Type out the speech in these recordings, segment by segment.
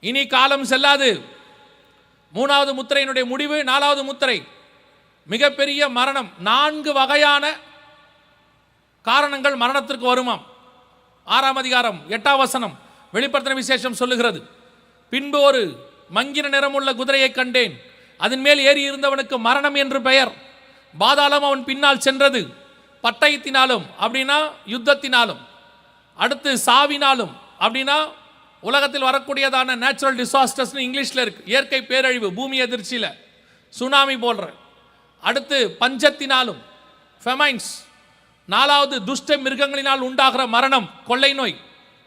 இனி காலம் செல்லாது. மூணாவது முத்திரையினுடைய முடிவு நாலாவது முத்திரை. மிகப்பெரிய மரணம். நான்கு வகையான காரணங்கள் மரணத்திற்கு வருமாம். ஆறாம் அதிகாரம் எட்டாம் வசனம் வெளிப்படுத்தின விசேஷம் சொல்லுகிறது. பின்பு ஒரு மங்கின நிறமுள்ள குதிரையை கண்டேன். அதன் மேல் ஏறி இருந்தவனுக்கு மரணம் என்று பெயர். பாதாளம் அவன் பின்னால் சென்றது. பட்டயத்தினாலும் அப்படின்னா யுத்தத்தினாலும். அடுத்து சாவினாலும் அப்படின்னா உலகத்தில் வரக்கூடியதான நேச்சுரல் டிசாஸ்டர்ஸ்னு இங்கிலீஷில் இருக்குது இயற்கை பேரழிவு பூமி எதிர்ச்சியில் சுனாமி போன்ற. அடுத்து பஞ்சத்தினாலும் ஃபெமைன்ஸ் நாலாவது துஷ்ட மிருகங்களினால் உண்டாகிற மரணம் கொள்ளை நோய்.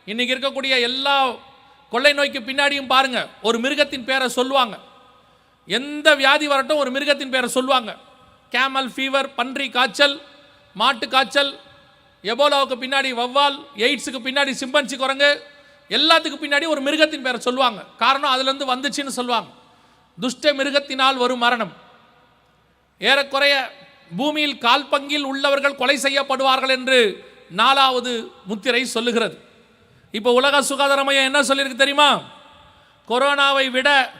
இன்றைக்கி இருக்கக்கூடிய எல்லா கொள்ளை நோய்க்கு பின்னாடியும் பாருங்கள் ஒரு மிருகத்தின் பேரை சொல்லுவாங்க. எந்த வியாதி வரட்டும் ஒரு மிருகத்தின் பேரை சொல்லுவாங்க. கேமல் ஃபீவர் பன்றி காய்ச்சல் மாட்டு காய்ச்சல் எபோலாவுக்கு பின்னாடி வவ்வால் எய்ட்ஸுக்கு பின்னாடி சிம்பன்சி குரங்கு எல்லாத்துக்கு பின்னாடி ஒரு மிருகத்தின் பேரை சொல்லுவாங்க. காரணம் அதுலேருந்து வந்துச்சுன்னு சொல்லுவாங்க. துஷ்ட மிருகத்தினால் வரும் மரணம். ஏறக்குறைய பூமியில் கால் பங்கில் உள்ளவர்கள் கொலை செய்யப்படுவார்கள் என்று நாலாவது முத்திரை சொல்லுகிறது. இப்போ உலக சுகாதார மையம் என்ன சொல்லியிருக்கு தெரியுமா? கொரோனாவை விட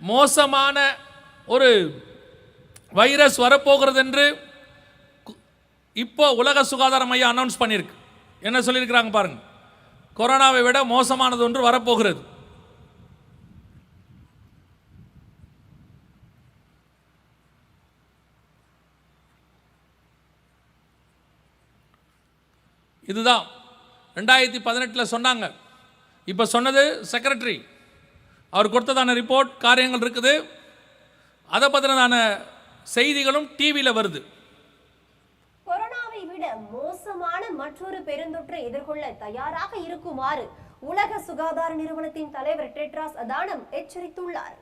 மோசமான ஒரு வைரஸ் வரப்போகிறது என்று இப்போ உலக சுகாதார மையம் அனௌன்ஸ் பண்ணியிருக்கு. என்ன சொல்லியிருக்கிறாங்க பாருங்க. கொரோனாவை விட மோசமானது ஒன்று வரப்போகிறது. இதுதான். ரெண்டாயிரத்தி பதினெட்டில் சொன்னாங்க. இப்போ சொன்னது செக்ரட்டரி. அவர் கொடுத்ததான ரிப்போர்ட் காரியங்கள் இருக்குது. அதை பற்றினதான செய்திகளும் டிவியில் வருது. மோசமான மற்றொரு பெருந்தொற்றை எதிர்கொள்ள தயாராக இருக்குமாறு உலக சுகாதார நிறுவனத்தின் தலைவர் டெட்ராஸ் அதானம் எச்சரித்துள்ளார்.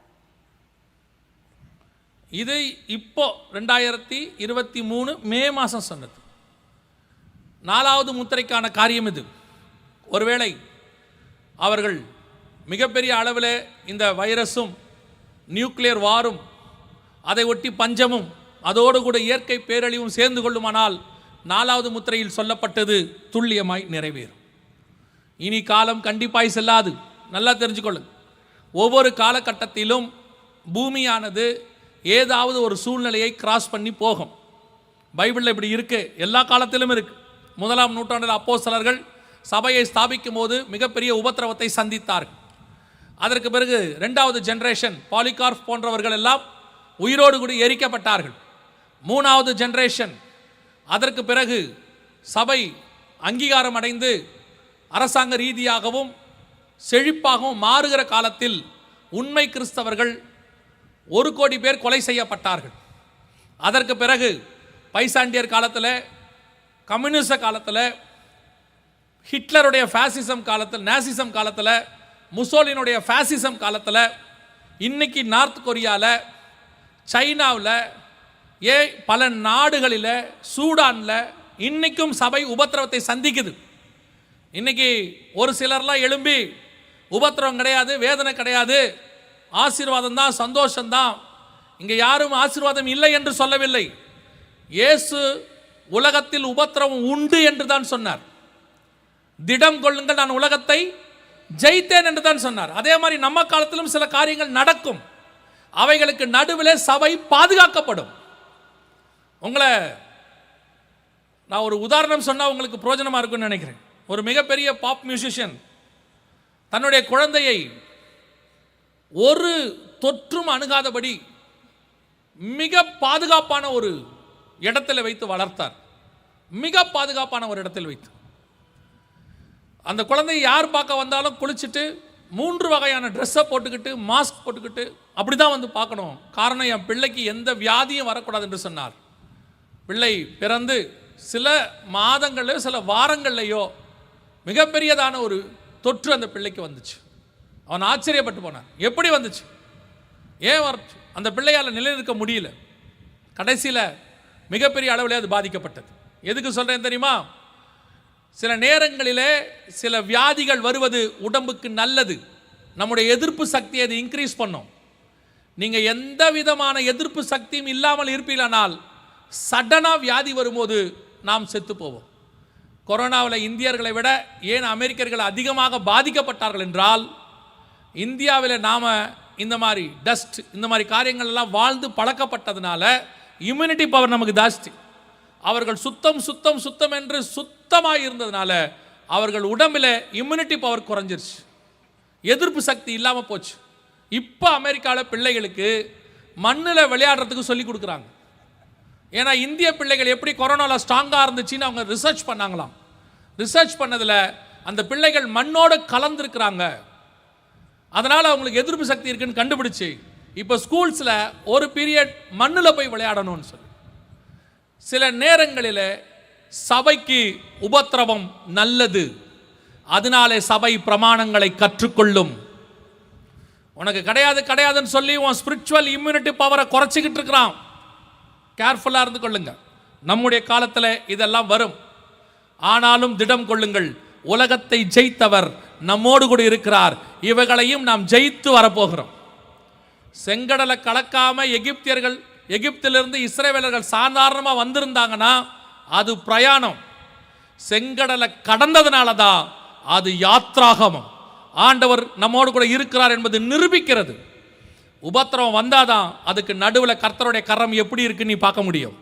இது இப்போ ரெண்டாயிரத்தி இருபத்தி மூணு மே மாதம் சொன்னது. நாலாவது முத்திரைக்கான காரியம் இது. ஒருவேளை அவர்கள் மிகப்பெரிய அளவில் இந்த வைரஸும் நியூக்ளியர் வாரும் அதை ஒட்டி பஞ்சமும் அதோடு கூட இயற்கை பேரழிவும் சேர்ந்து கொள்ளுமானால் நாலாவது முத்திரையில் சொல்லப்பட்டது துல்லியமாய் நிறைவேறும். இனி காலம் கண்டிப்பாய் செல்லாது. நல்லா தெரிஞ்சுக்கொள்ளுங்க. ஒவ்வொரு காலகட்டத்திலும் பூமியானது ஏதாவது ஒரு சூழ்நிலையை கிராஸ் பண்ணி போகும். பைபிளில் இப்படி இருக்கு. எல்லா காலத்திலும் இருக்கு. முதலாம் நூற்றாண்டில் அப்போஸ்தலர்கள் சபையை ஸ்தாபிக்கும் போது மிகப்பெரிய உபத்திரவத்தை சந்தித்தார்கள். அதற்கு பிறகு ரெண்டாவது ஜென்ரேஷன் பாலிகார்ஃப் போன்றவர்கள் எல்லாம் உயிரோடு கூட எரிக்கப்பட்டார்கள். மூணாவது ஜென்ரேஷன் அதற்கு பிறகு சபை அங்கீகாரம் அடைந்து அரசாங்க ரீதியாகவும் செழிப்பாகவும் மாறுகிற காலத்தில் உண்மை கிறிஸ்தவர்கள் ஒரு கோடி பேர் கொலை செய்யப்பட்டார்கள். அதற்கு பிறகு பைசாண்டியர் காலத்தில் கம்யூனிச காலத்தில் ஹிட்லருடைய ஃபேசிசம் காலத்தில் நேசிசம் காலத்தில் முசோலினுடைய ஃபேசிசம் காலத்தில் இன்னைக்கு நார்த் கொரியாவில் சைனாவில் ஏ பல நாடுகளில் சூடானில் இன்றைக்கும் சபை உபத்திரவத்தை சந்திக்குது. இன்றைக்கி ஒரு சிலர்லாம் எழும்பி உபத்திரவம் கிடையாது வேதனை கிடையாது ஆசீர்வாதம் தான் சந்தோஷம்தான். இங்கே யாரும் ஆசீர்வாதம் இல்லை என்று சொல்லவில்லை. இயேசு உலகத்தில் உபத்திரவம் உண்டு என்று தான் சொன்னார். திடம் கொள்ளுங்கள் நான் உலகத்தை ஜெயித்தேன் என்று தான் சொன்னார். அதே மாதிரி நம்ம காலத்திலும் சில காரியங்கள் நடக்கும். அவைகளுக்கு நடுவில் சபை பாதுகாக்கப்படும். உங்களை நான் ஒரு உதாரணம் சொன்னால் உங்களுக்கு பிரோஜனமாக இருக்கும்னு நினைக்கிறேன். ஒரு மிகப்பெரிய பாப் மியூசிஷியன் தன்னுடைய குழந்தையை ஒரு தொற்றும் அணுகாதபடி மிக பாதுகாப்பான ஒரு இடத்துல வைத்து வளர்த்தார். மிக பாதுகாப்பான ஒரு இடத்தில் வைத்து. அந்த குழந்தையை யார் பார்க்க வந்தாலும் குளிச்சுட்டு மூன்று வகையான ட்ரெஸ்ஸை போட்டுக்கிட்டு மாஸ்க் போட்டுக்கிட்டு அப்படி தான் வந்து பார்க்கணும். காரணம் என் பிள்ளைக்கு எந்த வியாதியும் வரக்கூடாது என்று சொன்னார். பிள்ளை பிறந்து சில மாதங்கள்லையோ சில வாரங்கள்லையோ மிகப்பெரியதான ஒரு தொற்று அந்த பிள்ளைக்கு வந்துச்சு. அவன் ஆச்சரியப்பட்டு போனான். எப்படி வந்துச்சு? ஏன் வரச்சு அந்த பிள்ளையால் நிலைநிற்க முடியல. கடைசியில் மிகப்பெரிய அளவில் அது பாதிக்கப்பட்டது. எதுக்கு சொல்கிறேன் தெரியுமா? சில நேரங்களிலே சில வியாதிகள் வருவது உடம்புக்கு நல்லது. நம்முடைய எதிர்ப்பு சக்தியை அது இன்க்ரீஸ் பண்ணும். நீங்கள் எந்த விதமான எதிர்ப்பு சக்தியும் இல்லாமல் இருப்பீங்களானால் சடனாக வியாதி வரும்போது நாம் செத்து போவோம் கொரோனாவில் இந்தியர்களை விட ஏன் அமெரிக்கர்கள் அதிகமாக பாதிக்கப்பட்டார்கள் என்றால் இந்தியாவில் நாம் இந்த மாதிரி டஸ்ட் இந்த மாதிரி காரியங்கள்லாம் வாழ்ந்து பழக்கப்பட்டதுனால இம்யூனிட்டி பவர் நமக்கு ஜாஸ்தி. அவர்கள் சுத்தம் சுத்தம் சுத்தம் என்று சுத்தமாக இருந்ததுனால அவர்கள் உடம்பில் இம்யூனிட்டி பவர் குறைஞ்சிருச்சு. எதிர்ப்பு சக்தி இல்லாமல் போச்சு. இப்போ அமெரிக்காவில் பிள்ளைகளுக்கு மண்ணில் விளையாடுறதுக்கு சொல்லி கொடுக்குறாங்க. ஏன்னா இந்திய பிள்ளைகள் எப்படி கொரோனாவில் ஸ்ட்ராங்காக இருந்துச்சுன்னு அவங்க ரிசர்ச் பண்ணாங்களாம். ரிசர்ச் பண்ணதில் அந்த பிள்ளைகள் மண்ணோடு கலந்துருக்கிறாங்க. அதனால் அவங்களுக்கு எதிர்ப்பு சக்தி இருக்குன்னு கண்டுபிடிச்சு இப்போ ஸ்கூல்ஸில் ஒரு பீரியட் மண்ணில் போய் விளையாடணும்னு சொல்லி. சில நேரங்களில் சபைக்கு உபத்திரவம் நல்லது. அதனாலே சபை பிரமாணங்களை கற்றுக்கொள்ளும். உனக்கு கிடையாது கிடையாதுன்னு சொல்லி உன் ஸ்பிரிச்சுவல் இம்யூனிட்டி பவரை குறைச்சிக்கிட்டு இருக்கிறான். கேர்ஃபுல்லாக இருந்து கொள்ளுங்கள் நம்முடைய காலத்தில் இதெல்லாம் வரும். ஆனாலும் திடம் கொள்ளுங்கள். உலகத்தை ஜெயித்தவர் நம்மோடு கூட இருக்கிறார். இவைகளையும் நாம் ஜெயித்து வரப்போகிறோம். செங்கடலை கலக்காம எகிப்தியர்கள் எகிப்திலிருந்து இஸ்ரேவேலர்கள் சாதாரணமாக வந்திருந்தாங்கன்னா அது பிரயாணம். செங்கடலை கடந்ததுனால தான் அது யாத்ராகமம். ஆண்டவர் நம்மோடு கூட இருக்கிறார் என்பது நிரூபிக்கிறது. உபத்திரவம் வந்தாதான் அதுக்கு நடுவில் கர்த்தருடைய கரம் எப்படி இருக்குன்னு நீ பார்க்க முடியும்.